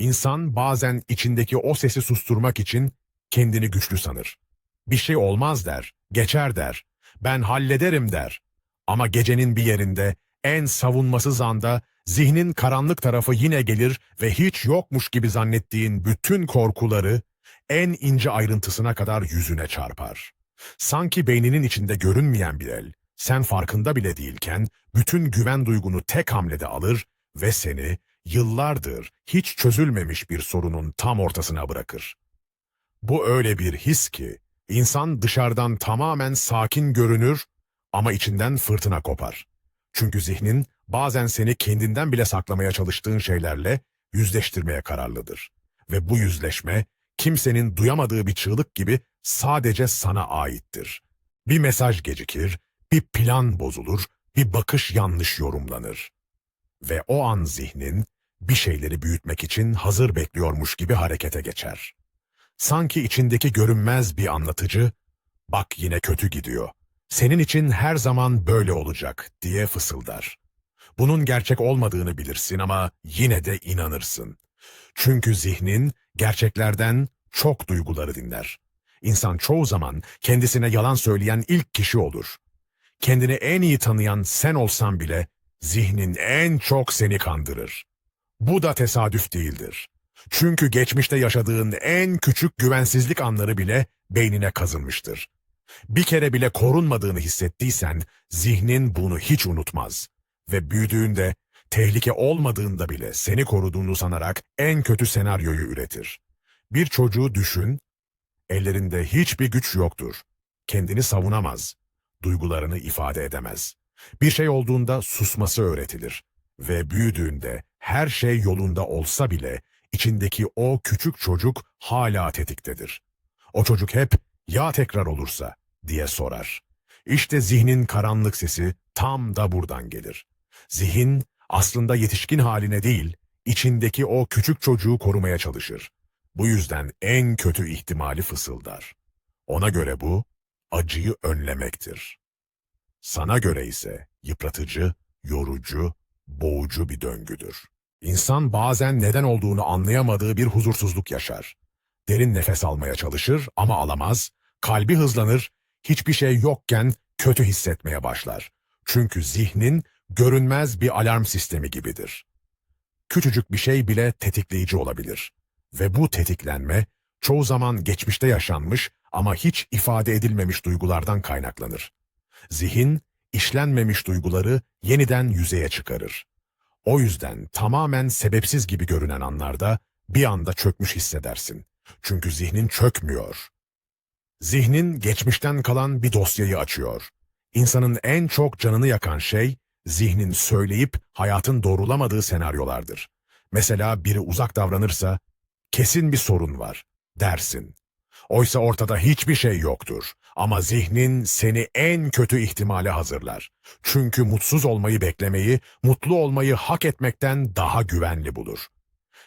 İnsan bazen içindeki o sesi susturmak için kendini güçlü sanır. Bir şey olmaz der, geçer der, ben hallederim der. Ama gecenin bir yerinde, en savunmasız anda zihnin karanlık tarafı yine gelir ve hiç yokmuş gibi zannettiğin bütün korkuları en ince ayrıntısına kadar yüzüne çarpar. Sanki beyninin içinde görünmeyen bir el, sen farkında bile değilken bütün güven duygunu tek hamlede alır ve seni yıllardır hiç çözülmemiş bir sorunun tam ortasına bırakır. Bu öyle bir his ki insan dışarıdan tamamen sakin görünür ama içinden fırtına kopar. Çünkü zihnin bazen seni kendinden bile saklamaya çalıştığın şeylerle yüzleştirmeye kararlıdır. Ve bu yüzleşme kimsenin duyamadığı bir çığlık gibi sadece sana aittir. Bir mesaj gecikir, bir plan bozulur, bir bakış yanlış yorumlanır. Ve o an zihnin bir şeyleri büyütmek için hazır bekliyormuş gibi harekete geçer. Sanki içindeki görünmez bir anlatıcı, bak yine kötü gidiyor, senin için her zaman böyle olacak diye fısıldar. Bunun gerçek olmadığını bilirsin ama yine de inanırsın. Çünkü zihnin gerçeklerden çok duyguları dinler. İnsan çoğu zaman kendisine yalan söyleyen ilk kişi olur. Kendini en iyi tanıyan sen olsan bile zihnin en çok seni kandırır. Bu da tesadüf değildir. Çünkü geçmişte yaşadığın en küçük güvensizlik anları bile beynine kazınmıştır. Bir kere bile korunmadığını hissettiysen zihnin bunu hiç unutmaz. Ve büyüdüğünde tehlike olmadığında bile seni koruduğunu sanarak en kötü senaryoyu üretir. Bir çocuğu düşün, ellerinde hiçbir güç yoktur. Kendini savunamaz, duygularını ifade edemez. Bir şey olduğunda susması öğretilir ve büyüdüğünde her şey yolunda olsa bile içindeki o küçük çocuk hala tetiktedir. O çocuk hep ya tekrar olursa diye sorar. İşte zihnin karanlık sesi tam da buradan gelir. Zihin aslında yetişkin haline değil, içindeki o küçük çocuğu korumaya çalışır. Bu yüzden en kötü ihtimali fısıldar. Ona göre bu, acıyı önlemektir. Sana göre ise yıpratıcı, yorucu, boğucu bir döngüdür. İnsan bazen neden olduğunu anlayamadığı bir huzursuzluk yaşar. Derin nefes almaya çalışır ama alamaz, kalbi hızlanır, hiçbir şey yokken kötü hissetmeye başlar. Çünkü zihnin görünmez bir alarm sistemi gibidir. Küçücük bir şey bile tetikleyici olabilir. Ve bu tetiklenme çoğu zaman geçmişte yaşanmış ama hiç ifade edilmemiş duygulardan kaynaklanır. Zihin, işlenmemiş duyguları yeniden yüzeye çıkarır. O yüzden tamamen sebepsiz gibi görünen anlarda bir anda çökmüş hissedersin. Çünkü zihnin çökmüyor. Zihnin geçmişten kalan bir dosyayı açıyor. İnsanın en çok canını yakan şey, zihnin söyleyip hayatın doğrulamadığı senaryolardır. Mesela biri uzak davranırsa, kesin bir sorun var, dersin. Oysa ortada hiçbir şey yoktur. Ama zihnin seni en kötü ihtimale hazırlar. Çünkü mutsuz olmayı beklemeyi, mutlu olmayı hak etmekten daha güvenli bulur.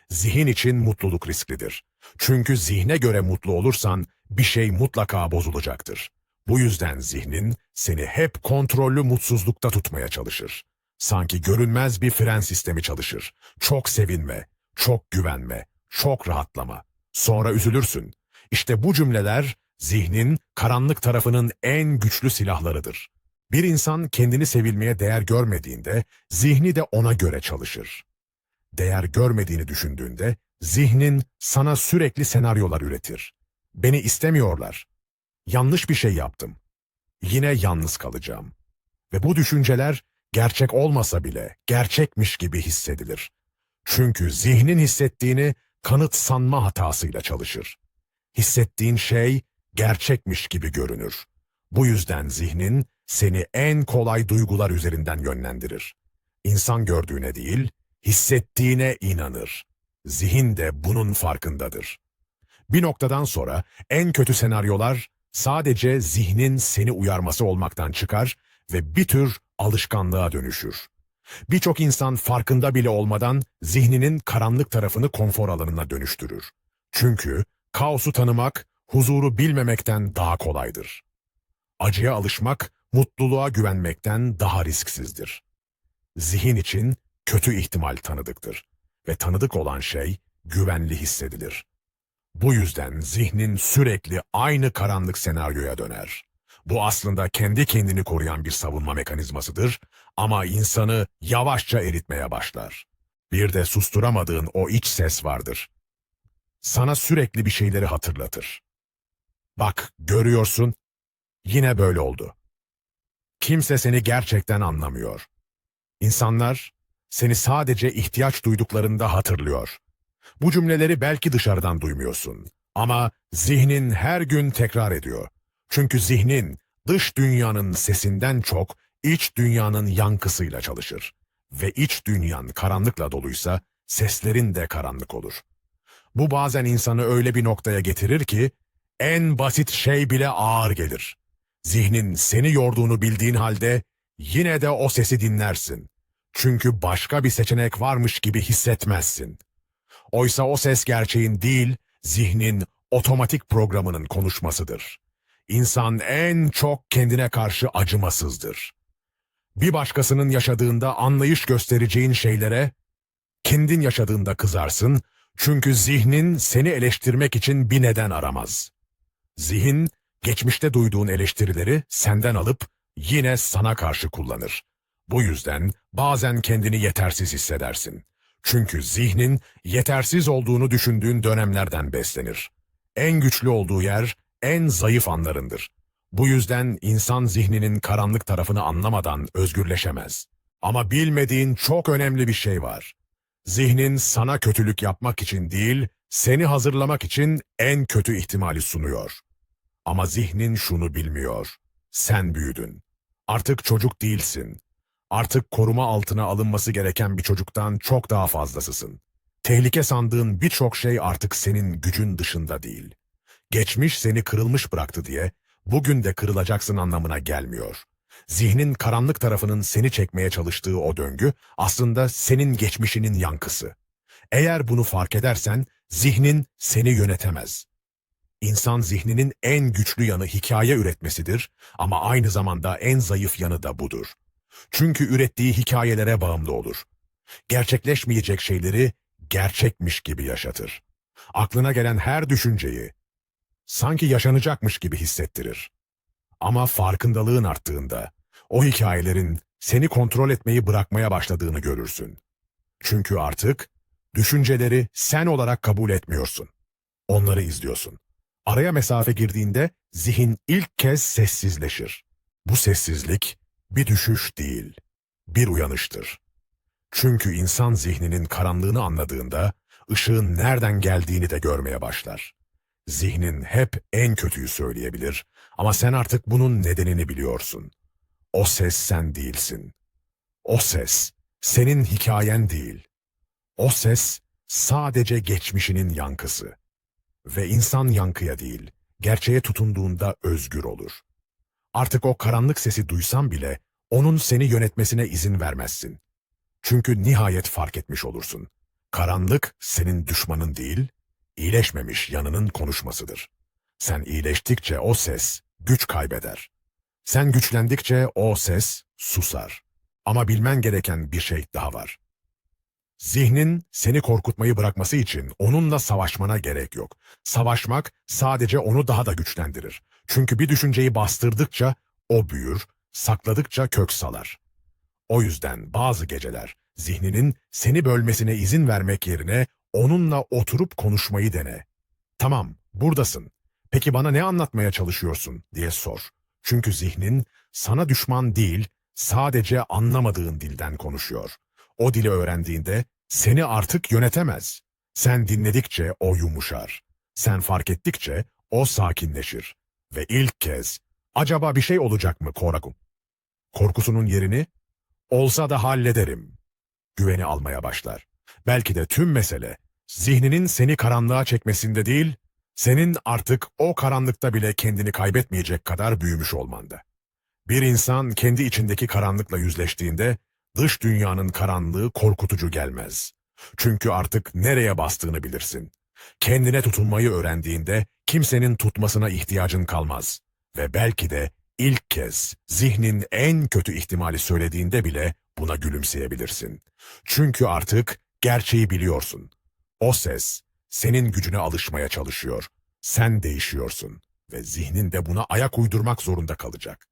Zihin için mutluluk risklidir. Çünkü zihne göre mutlu olursan bir şey mutlaka bozulacaktır. Bu yüzden zihnin seni hep kontrollü mutsuzlukta tutmaya çalışır. Sanki görünmez bir fren sistemi çalışır. Çok sevinme, çok güvenme, çok rahatlama. Sonra üzülürsün. İşte bu cümleler zihnin karanlık tarafının en güçlü silahlarıdır. Bir insan kendini sevilmeye değer görmediğinde zihni de ona göre çalışır. Değer görmediğini düşündüğünde zihnin sana sürekli senaryolar üretir. Beni istemiyorlar. Yanlış bir şey yaptım. Yine yalnız kalacağım. Ve bu düşünceler gerçek olmasa bile gerçekmiş gibi hissedilir. Çünkü zihnin hissettiğini kanıt sanma hatasıyla çalışır. Hissettiğin şey gerçekmiş gibi görünür. Bu yüzden zihnin seni en kolay duygular üzerinden yönlendirir. İnsan gördüğüne değil, hissettiğine inanır. Zihin de bunun farkındadır. Bir noktadan sonra en kötü senaryolar sadece zihnin seni uyarması olmaktan çıkar ve bir tür alışkanlığa dönüşür. Birçok insan farkında bile olmadan zihninin karanlık tarafını konfor alanına dönüştürür. Çünkü kaosu tanımak, huzuru bilmemekten daha kolaydır. Acıya alışmak, mutluluğa güvenmekten daha risksizdir. Zihin için kötü ihtimal tanıdıktır ve tanıdık olan şey güvenli hissedilir. Bu yüzden zihnin sürekli aynı karanlık senaryoya döner. Bu aslında kendi kendini koruyan bir savunma mekanizmasıdır ama insanı yavaşça eritmeye başlar. Bir de susturamadığın o iç ses vardır. Sana sürekli bir şeyleri hatırlatır. Bak, görüyorsun, yine böyle oldu. Kimse seni gerçekten anlamıyor. İnsanlar seni sadece ihtiyaç duyduklarında hatırlıyor. Bu cümleleri belki dışarıdan duymuyorsun ama zihnin her gün tekrar ediyor. Çünkü zihnin dış dünyanın sesinden çok iç dünyanın yankısıyla çalışır. Ve iç dünyan karanlıkla doluysa seslerin de karanlık olur. Bu bazen insanı öyle bir noktaya getirir ki en basit şey bile ağır gelir. Zihnin seni yorduğunu bildiğin halde yine de o sesi dinlersin. Çünkü başka bir seçenek varmış gibi hissetmezsin. Oysa o ses gerçeğin değil, zihnin otomatik programının konuşmasıdır. İnsan en çok kendine karşı acımasızdır. Bir başkasının yaşadığında anlayış göstereceğin şeylere, kendin yaşadığında kızarsın çünkü zihnin seni eleştirmek için bir neden aramaz. Zihin, geçmişte duyduğun eleştirileri senden alıp yine sana karşı kullanır. Bu yüzden bazen kendini yetersiz hissedersin. Çünkü zihnin yetersiz olduğunu düşündüğün dönemlerden beslenir. En güçlü olduğu yer en zayıf anlarındır. Bu yüzden insan zihninin karanlık tarafını anlamadan özgürleşemez. Ama bilmediğin çok önemli bir şey var. Zihnin sana kötülük yapmak için değil, seni hazırlamak için en kötü ihtimali sunuyor. Ama zihnin şunu bilmiyor. Sen büyüdün. Artık çocuk değilsin. Artık koruma altına alınması gereken bir çocuktan çok daha fazlasısın. Tehlike sandığın birçok şey artık senin gücün dışında değil. Geçmiş seni kırılmış bıraktı diye bugün de kırılacaksın anlamına gelmiyor. Zihnin karanlık tarafının seni çekmeye çalıştığı o döngü aslında senin geçmişinin yankısı. Eğer bunu fark edersen zihnin seni yönetemez. İnsan zihninin en güçlü yanı hikaye üretmesidir ama aynı zamanda en zayıf yanı da budur. Çünkü ürettiği hikayelere bağımlı olur. Gerçekleşmeyecek şeyleri gerçekmiş gibi yaşatır. Aklına gelen her düşünceyi sanki yaşanacakmış gibi hissettirir. Ama farkındalığın arttığında o hikayelerin seni kontrol etmeyi bırakmaya başladığını görürsün. Çünkü artık düşünceleri sen olarak kabul etmiyorsun. Onları izliyorsun. Araya mesafe girdiğinde zihin ilk kez sessizleşir. Bu sessizlik bir düşüş değil, bir uyanıştır. Çünkü insan zihninin karanlığını anladığında ışığın nereden geldiğini de görmeye başlar. Zihnin hep en kötüyü söyleyebilir ama sen artık bunun nedenini biliyorsun. O ses sen değilsin. O ses senin hikayen değil. O ses sadece geçmişinin yankısı. Ve insan yankıya değil, gerçeğe tutunduğunda özgür olur. Artık o karanlık sesi duysan bile onun seni yönetmesine izin vermezsin. Çünkü nihayet fark etmiş olursun. Karanlık senin düşmanın değil, iyileşmemiş yanının konuşmasıdır. Sen iyileştikçe o ses güç kaybeder. Sen güçlendikçe o ses susar. Ama bilmen gereken bir şey daha var. Zihnin seni korkutmayı bırakması için onunla savaşmana gerek yok. Savaşmak sadece onu daha da güçlendirir. Çünkü bir düşünceyi bastırdıkça o büyür, sakladıkça kök salar. O yüzden bazı geceler zihninin seni bölmesine izin vermek yerine onunla oturup konuşmayı dene. Tamam, buradasın. Peki bana ne anlatmaya çalışıyorsun diye sor. Çünkü zihnin sana düşman değil, sadece anlamadığın dilden konuşuyor. O dili öğrendiğinde seni artık yönetemez. Sen dinledikçe o yumuşar. Sen fark ettikçe o sakinleşir. Ve ilk kez acaba bir şey olacak mı Korakum? Korkusunun yerini olsa da hallederim. Güveni almaya başlar. Belki de tüm mesele zihninin seni karanlığa çekmesinde değil, senin artık o karanlıkta bile kendini kaybetmeyecek kadar büyümüş olmanda. Bir insan kendi içindeki karanlıkla yüzleştiğinde dış dünyanın karanlığı korkutucu gelmez. Çünkü artık nereye bastığını bilirsin. Kendine tutunmayı öğrendiğinde kimsenin tutmasına ihtiyacın kalmaz. Ve belki de ilk kez zihnin en kötü ihtimali söylediğinde bile buna gülümseyebilirsin. Çünkü artık gerçeği biliyorsun. O ses senin gücüne alışmaya çalışıyor. Sen değişiyorsun ve zihnin de buna ayak uydurmak zorunda kalacak.